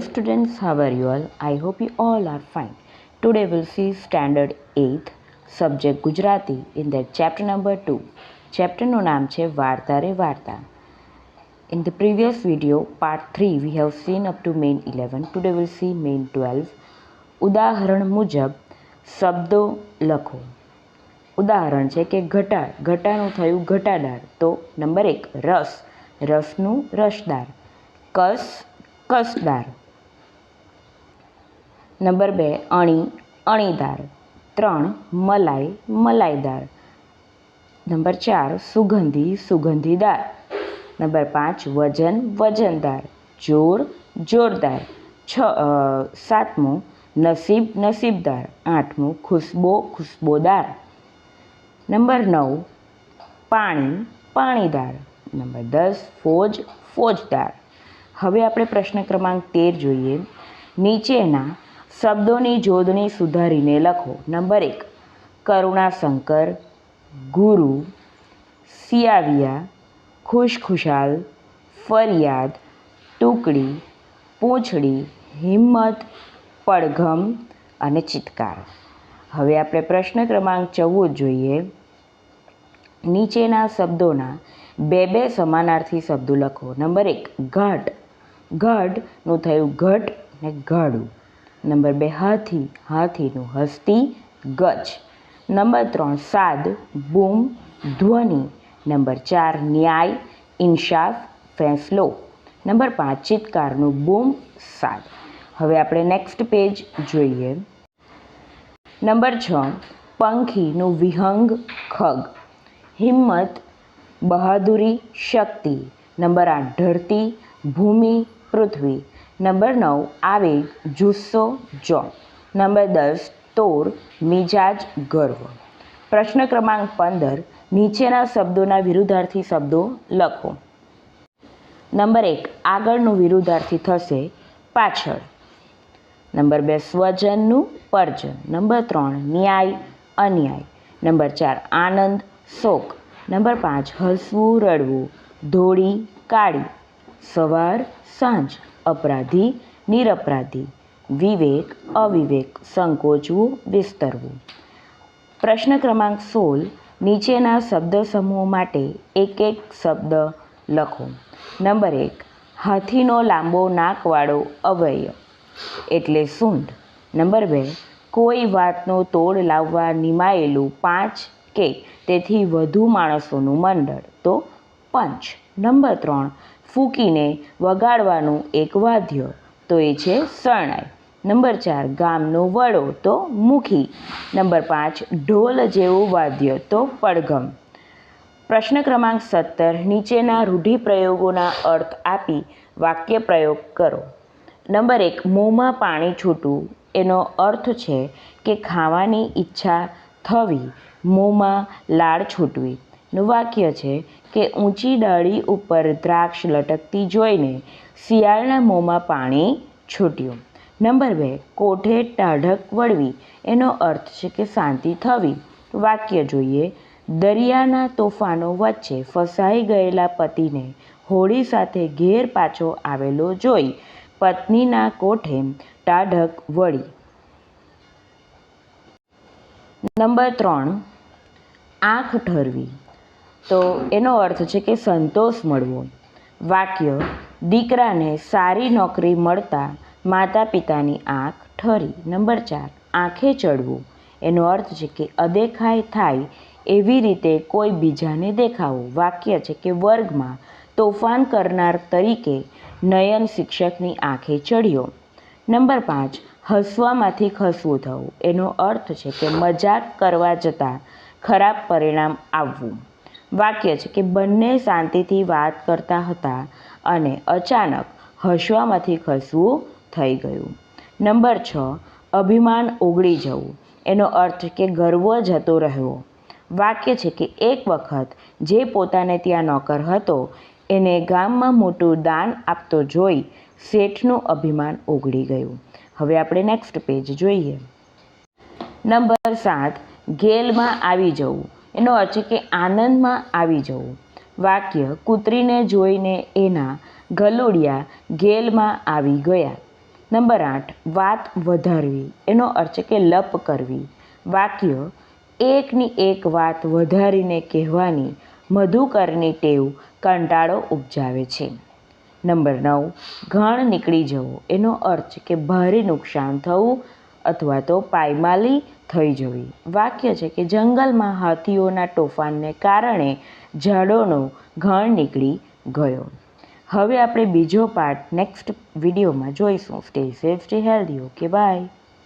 students, how are you all? I hope you all are fine. Today we'll see standard 8th subject Gujarati in that chapter number 2. Chapter નું નામ છે વાર્તા રે વાર્તા. In the previous video, part 3, we have seen up to main 11. Today we'll see main 12. ઉદાહરણ મુજબ શબ્દો લખો ઉદાહરણ છે કે ઘટાડ ઘટાનું થયું ઘટાડાર તો નંબર એક રસ રસનું રસદાર કસ કસદાર નંબર બે, અણી, અણીદાર. ત્રણ, મલાઈ, મલાઈદાર. નંબર ચાર, સુગંધી, સુગંધીદાર. નંબર પાંચ, વજન, વજનદાર. જોર જોરદાર. છ સાતમું, નસીબ, નસીબદાર. આઠમું, ખુશ્બો, ખુશ્બોદાર. નંબર નવ, પાણી, પાણીદાર. નંબર દસ, ફોજ, ફોજદાર. હવે આપણે પ્રશ્ન ક્રમાંક તેર જોઈએ. નીચેના શબ્દોની જોડણી સુધારીને લખો. નંબર એક, કરુણાશંકર, ગુરુ સિયાવિયા ખુશખુશાલ, ફરિયાદ, ટુકડી, પૂંછડી, હિંમત, પડઘમ અને ચિત્કાર. હવે આપણે પ્રશ્ન ક્રમાંક ચૌદ જોઈએ. નીચેના શબ્દોના બે બે સમાનાર્થી શબ્દો લખો. નંબર એક, ઘાટ. ઘાટનું થયું ઘટ ને ગાડું નંબર બે, હાથી. હાથીનું હસ્તી ગજ. નંબર ત્રણ, સાદ. બૂમ. ધ્વનિ. નંબર ચાર, ન્યાય. ઇન્સાફ. ફેંસલો. નંબર પાંચ, ચિત્કારનું બૂમ. સાદ. હવે આપણે નેક્સ્ટ પેજ જોઈએ. નંબર છ, પંખીનું વિહંગ ખગ. હિંમત, બહાદુરી, શક્તિ. નંબર આઠ, ધરતી, ભૂમિ, પૃથ્વી. નંબર નવ આવેગ જુસ્સો જો. નંબર દસ, તોર મિજાજ ગર્વ. પ્રશ્ન ક્રમાંક પંદર, નીચેના શબ્દોના વિરુદ્ધાર્થી શબ્દો લખો. નંબર એક, આગળનું વિરુદ્ધાર્થી થશે પાછળ. નંબર બે, સ્વજનનું પરજન. નંબર ત્રણ, ન્યાય, અન્યાય. નંબર ચાર, આનંદ, શોક. નંબર પાંચ, હસવું, રડવું. ધોળી, કાળી. સવાર, સાંજ. અપરાધી, નિરપરાધી, વિવેક, અવિવેક, સંકોચવું, વિસ્તરવું. પ્રશ્ન ક્રમાંક સોળ, નીચેના શબ્દ સમૂહ માટે એક એક શબ્દ લખો. નંબર એક, હાથીનો લાંબો નાકવાળો અવયવ. એટલે સૂંઢ. નંબર બે, કોઈ વાતનો તોડ લાવવા નિમાયેલું પાંચ કે તેથી વધુ માણસોનું મંડળ. તો પંચ. નંબર ત્રણ ફૂંકીને વગાડવાનું એક વાદ્ય, તો એ છે શરણાઈ. નંબર ચાર, ગામનો વડો, તો મુખી. નંબર પાંચ, ઢોલ જેવું વાદ્ય, તો પડઘમ. પ્રશ્ન ક્રમાંક સત્તર, નીચેના રૂઢિપ્રયોગોના અર્થ આપી વાક્ય પ્રયોગ કરો. નંબર એક, મોંમાં પાણી છૂટવું એનો અર્થ છે કે ખાવાની ઈચ્છા થવી, મોંમાં લાળ છૂટવી. નું વાક્ય છે કે ઊંચી ડાળી ઉપર દ્રાક્ષ લટકતી જોઈને શિયાળના મોંમાં પાણી છૂટ્યું. નંબર બે, કોઠે ટાઢક વળવી. એનો અર્થ છે કે શાંતિ થવી. વાક્ય જોઈએ, દરિયાના તોફાનો વચ્ચે ફસાઈ ગયેલા પતિને હોળી સાથે ઘેર પાછો આવેલો જોઈ પત્નીના કોઠે ટાઢક વળી. નંબર ત્રણ, આંખ ઠરવી. તો એનો અર્થ છે કે સંતોષ મળવો. વાક્ય, દીકરાને સારી નોકરી મળતા માતા પિતાની આંખ ઠરી. નંબર ચાર, આંખે ચડવું. એનો અર્થ છે કે અદેખાય થાય એવી રીતે કોઈ બીજાને દેખાવું. વાક્ય છે કે વર્ગમાં તોફાન કરનાર તરીકે નયન શિક્ષકની આંખે ચડ્યો. નંબર પાંચ, હસવામાંથી ખસવું થવું. એનો અર્થ છે કે મજાક કરવા જતાં ખરાબ પરિણામ આવવું. વાક્ય છે કે બંને શાંતિથી વાત કરતા હતા અને અચાનક હસવામાંથી ખસવું થઈ ગયું. નંબર છ, અભિમાન ઓગળી જવું. એનો અર્થ કે ગર્વ જતો રહેવો વાક્ય છે કે એક વખત જે પોતાને ત્યાં નોકર હતો, એને ગામમાં મોટું દાન આપતો જોઈ શેઠનું અભિમાન ઓગળી ગયું. હવે આપણે નેક્સ્ટ પેજ જોઈએ. નંબર સાત ગેલમાં આવી જવું. એનો અર્થ છે કે આનંદમાં આવી જવું. વાક્ય કૂતરીને જોઈને એના ગલુડિયા ગેલમાં આવી ગયા. નંબર આઠ, વાત વધારવી. એનો અર્થ છે કે લપ કરવી. વાક્ય, એકની એક વાત વધારીને કહેવાની મધુકરની ટેવ કંટાળો ઉપજાવે છે. નંબર નવ, ઘાણ નીકળી જવો. એનો અર્થ કે ભારે નુકસાન થવું અથવા તો પાયમાલી થઈ જવી વાક્ય છે કે જંગલમાં હાથીઓના તોફાનને કારણે ઝાડોનો ઘાણ નીકળી ગયો. હવે આપણે બીજો પાર્ટ નેક્સ્ટ વિડીયોમાં જોઈશું. Stay safe stay healthy okay bye